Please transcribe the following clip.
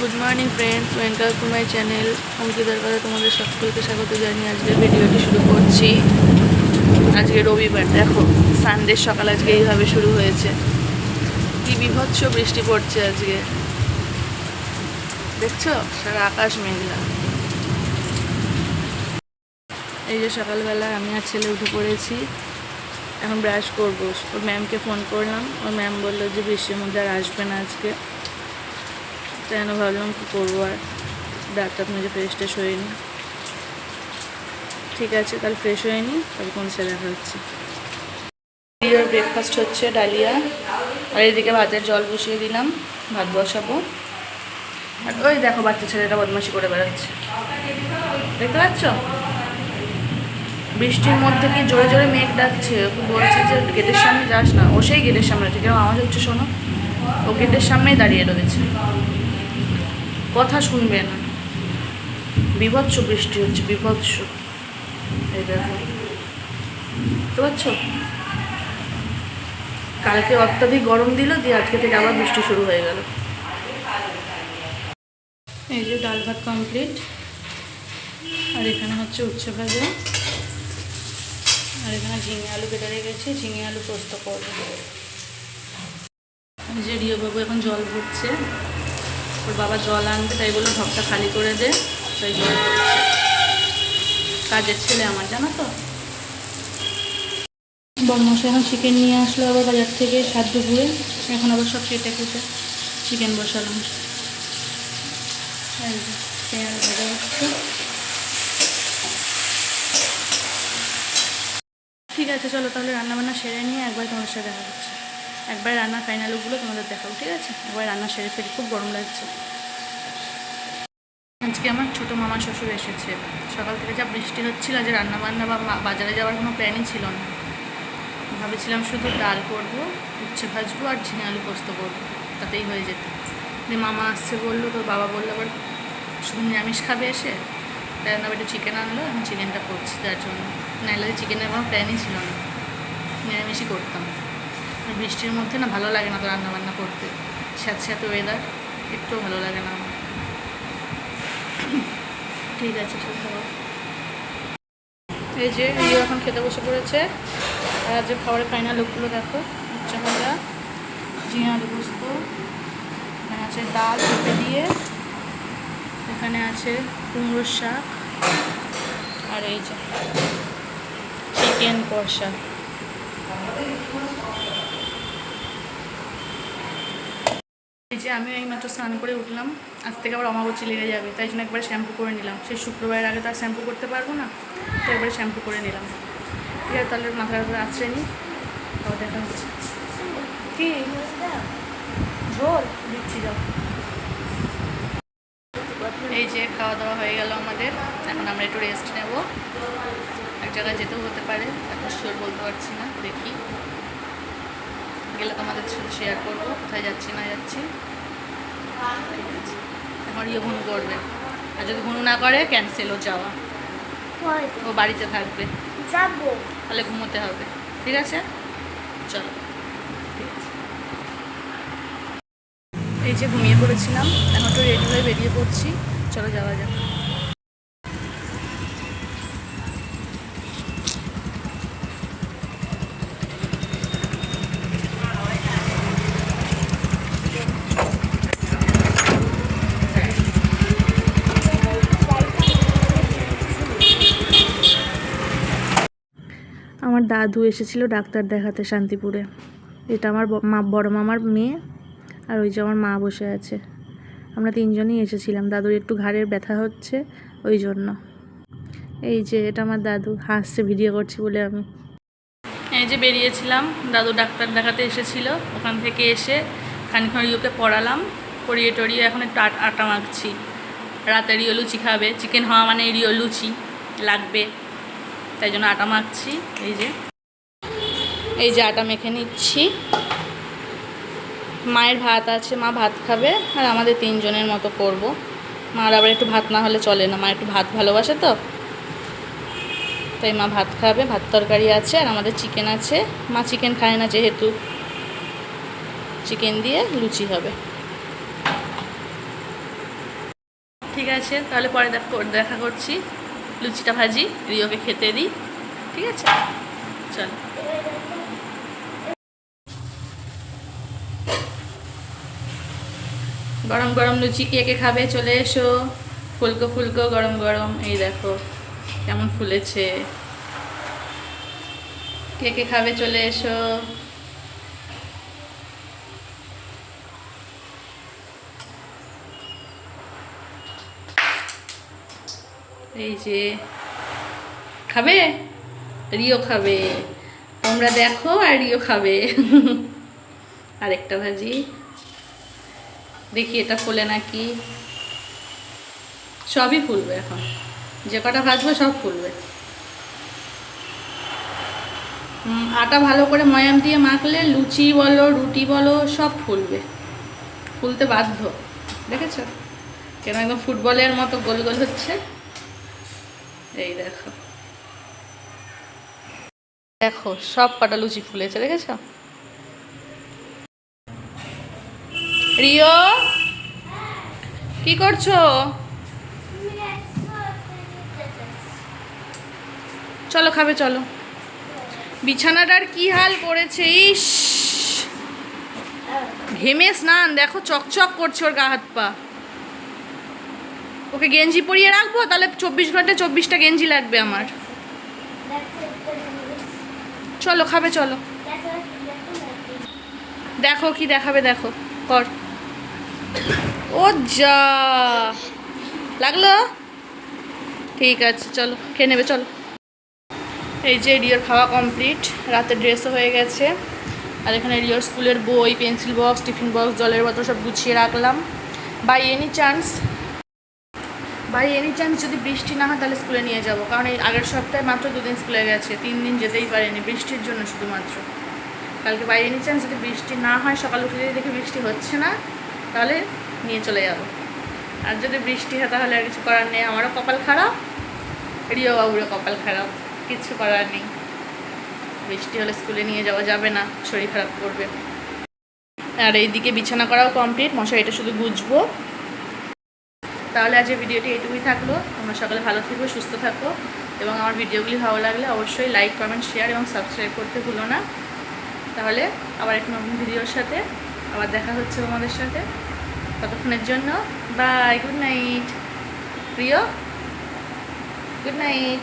Good morning friends welcome to my channel অঙ্কিতার কথা তোমাদের সকলকে স্বাগত জানিয়ে আজকে ভিডিওটি শুরু করছি। আজকে রবিবার, দেখো সানডে সকাল আজকে এইভাবে শুরু হয়েছে। কি বিভৎস বৃষ্টি পড়ছে আজকে। দেখছ? সারা আকাশ মেঘলা। এই যে সকালবেলা আমি আর ছেলে উঠে পড়েছি। এখন ব্রাশ করব। ওর ম্যামকে ফোন করলাম। ওর ম্যাম বলল যে বৃষ্টির মধ্যে আর আসবে না আজকে। তাই জন্য ভাবলাম কী করব আর? ডাক্তার মেজে ফ্রেশ ট্রেশ হয়ে নি ঠিক আছে, তাহলে ফ্রেশ হয়ে নি, তারপর কোন সে দেখা হচ্ছে। ব্রেকফাস্ট হচ্ছে ডালিয়া। আর এদিকে ভাতের জল বসিয়ে দিলাম, ভাত বসাবো। আর ওই দেখো বাচ্চা ছেলেটা বদমাশি করে বেড়াচ্ছে। দেখতে পাচ্ছ? বৃষ্টির মধ্যে কি জোরে জোরে মেঘ ডাকছে? বলছে যে গেটের সামনে যাস না। ও সেই গেটের সামনে আছে। আওয়াজ হচ্ছে শোনো। ও গেটের সামনেই দাঁড়িয়ে রয়েছে। কথা শুনবে না। বিভৎস বৃষ্টি হচ্ছে, বিভৎস। এই দেখো। বুঝতে পারছ? কালকে অত্যাধিক গরম দিল, দিয়ে আজকে থেকে আবার বৃষ্টি শুরু হয়ে গেল। এই যে ডাল ভাত কমপ্লিট আর এখানে হচ্ছে উচ্ছে ভাজা। আর এখানে ঝিঙে আলু কেটে রেখেছি, ঝিঙে আলু পোস্ত করব। যে রিও বাবু এখন জল ভরছে। ওর বাবা জল আনবে, তাই বলল ঢকটা খালি করে দে। তাই জল কাজের ছেলে আমার, জানো তো? বর্মশা এখন চিকেন নিয়ে আসলো আবার বাজার থেকে সাত দুপুরে এখন আবার সব কেটে কুটে চিকেন বসালাম। ঠিক আছে, চলো তাহলে রান্নাবান্না সেরে নিয়ে একবার তোমার সাথে দেখা হচ্ছে। একবার রান্নার ফাইনাল লুকগুলো তোমাদের দেখাবো, ঠিক আছে? একবার রান্না সেরে ফেরি, খুব গরম লাগছে। আজকে আমার ছোটো মামা শ্বশুর এসেছে। সকাল থেকে যা বৃষ্টি হচ্ছিল যে রান্না বান্না বা বাজারে যাওয়ার কোনো প্ল্যানই ছিল না। ভাবেছিলাম শুধু ডাল করব, উচ্ছে ভাজবো আর ঝিঙে আলু পোস্ত করব, তাতেই হয়ে যেত। দিয়ে মামা আসছে, বলল, তোর বাবা বলল, আবার শুধু নিরামিষ খাবে এসে? তাই আবার একটু চিকেন আনলো, আমি চিকেনটা করছি, যার জন্য। নাহলে চিকেনের কোনো প্ল্যানই ছিল না। নিরামিষই করতাম। বৃষ্টির মধ্যে না ভালো লাগে না তো রান্নাবান্না করতে। স্যাঁত স্যাঁত ওয়েদার একটুও ভালো লাগে না আমার। ঠিক আছে, ঠিক এই যে রিও এখন খেতে বসে পড়েছে। আর যে খাবারের ফাইনাল লোকগুলো দেখো উচ্চা ভাজা ঝিঙে আলু পোস্ত, এখানে আছে ডাল পেঁপে দিয়ে, এখানে আছে কুমড়োর শাক, আর এই যে চিকেন কষা। এই যে আমি এইমাত্র স্নান করে উঠলাম। আজ থেকে আবার অমাবস্যা লেগে যাবে, তাই জন্য একবার শ্যাম্পু করে নিলাম। সেই শুক্রবারের আগে তো আর শ্যাম্পু করতে পারব না, তো একবার শ্যাম্পু করে নিলাম। ঠিক আছে, তাহলে মাথার উপরে আছড়ে নিই তাও দেখা হচ্ছে। কি? দিচ্ছি, যাও। এই যে খাওয়া দাওয়া হয়ে গেল আমাদের, এখন আমরা একটু রেস্ট নেব। এক জায়গায় যেতেও হতে পারে এখন শিওর বলতে পারছি না, দেখি। গেলে তোমাদের সাথে শেয়ার করব কোথায় যাচ্ছি না যাচ্ছি। এখন ইয়ে ঘুম করবে। আর যদি ঘুম না করে ক্যান্সেলও যাওয়া। ও বাড়িতে থাকবে। যাব। তাহলে ঘুমোতে হবে। ঠিক আছে? চলো। এই যে ঘুমিয়ে পড়েছিলাম এখন তো রেডি হয়ে বেরিয়ে পড়ছি। চলো যাওয়া যাক। আমার দাদু এসেছিল ডাক্তার দেখাতে শান্তিপুরে। এটা আমার মা, বড় মামার মেয়ে আর ওই যে আমার মা বসে আছে। আমরা তিনজনই এসেছিলাম। দাদুর একটু ঘাড়ের ব্যথা হচ্ছে ওই জন্য। এই যে এটা আমার দাদু, হাসছে, ভিডিও করছি বলে আমি। এই যে বেরিয়েছিলাম, দাদু ডাক্তার দেখাতে এসেছিল। ওখান থেকে এসে খানিক্ষণ রিওকে পড়ালাম। পড়িয়ে টড়িয়ে এখন একটু আট- আটা মাখছি। রাতে রিও লুচি খাবে। চিকেন হওয়া মানে রিও লুচি লাগবে। তাই জন্য আটা মাখছি, এই যে। এই যে আটা মেখে নিচ্ছি। মায়ের ভাত আছে, মা ভাত খাবে, আর আমাদের তিনজনের মতো করব। মার আবার একটু ভাত না হলে চলে না, মা একটু ভাত ভালোবাসে তো। তাই মা ভাত খাবে, ভাত তরকারি আছে, আর আমাদের চিকেন আছে। মা চিকেন খায় না যেহেতু। চিকেন দিয়ে লুচি হবে। ঠিক আছে, তাহলে পরে দেখ- করছি। লুচিটা ভাজি, রিওকে খেতে দিই, ঠিক আছে? চল। গরম গরম লুচি কে কে খাবে চলে এসো। ফুলকো ফুলকো গরম গরম, এই দেখো কেমন ফুলেছে। কে কে খাবে চলে এসো। এই যে, খাবে? রিও খাবে। তোমরা দেখো আর রিও খাবে। আরেকটা ভাজি। দেখি এটা ফুলে নাকি। সবই ফুলবে এখন। যে কটা ভাজবো সব ফুলবে। আটা ভালো করে ময়াম দিয়ে মাখলে লুচি বলো, রুটি বলো, সব ফুলবে। ফুলতে বাধ্য। দেখেছ? কেন একদম ফুটবলের মতো গোল গোল হচ্ছে? এই দেখো। দেখো, সব কটা লুচি ফুলেছে, দেখেছ? রিও, কি করছ? চলো, খাবে, চলো। বিছানাটার কি হাল করেছে? ইস! ঘেমে স্নান, দেখো, চকচক করছে ওর গা হাত পা। ওকে গেঞ্জি পরিয়ে রাখব? তাহলে চব্বিশ ঘণ্টা চব্বিশটা গেঞ্জি লাগবে আমার। চলো, খাবে, চলো। দেখো কি দেখাবে, দেখো। কর। ও যা। লাগল? ঠিক আছে, চলো, খেয়ে নেবে, চলো। এই যে রিওর খাওয়া কমপ্লিট রাতে ড্রেসও হয়ে গেছে। আর এখানে রিওর স্কুলের বই পেন্সিল বক্স টিফিন বক্স জলের বোতল সব গুছিয়ে রাখলাম। By any chance by any chance যদি বৃষ্টি না হয় তাহলে স্কুলে নিয়ে যাব। কারণ এই আগের সপ্তাহে মাত্র দুদিন স্কুলে গেছে, তিন দিন যেতেই পারেনি বৃষ্টির জন্য শুধুমাত্র। কালকে বাই এনি চান্স যদি বৃষ্টি না হয়, সকাল উঠে যদি দেখি বৃষ্টি হচ্ছে না, তাহলে নিয়ে চলে যাব। আর যদি বৃষ্টি হয় তাহলে আর কিছু করার নেই, আমারও কপাল খারাপ, রিও বাবুরও কপাল খারাপ কিচ্ছু করার নেই। বৃষ্টি হলে স্কুলে নিয়ে যাওয়া যাবে না, শরীর খারাপ করবে। আর এইদিকে বিছানা করাও কমপ্লিট মশাই এটা শুধু বুঝব। তাহলে আজকে ভিডিওটি এইটুকুই থাকল। তোমরা সকালে ভালো থাকবে সুস্থ থাকো এবং আমার ভিডিওগুলি ভালো লাগলে অবশ্যই লাইক কমেন্ট শেয়ার এবং সাবস্ক্রাইব করতে ভুলো না। তাহলে আবার এক নতুন ভিডিওর সাথে আবার দেখা হচ্ছে তোমাদের সাথে। ততক্ষণের জন্য বাই গুড নাইট প্রিয় গুড নাইট.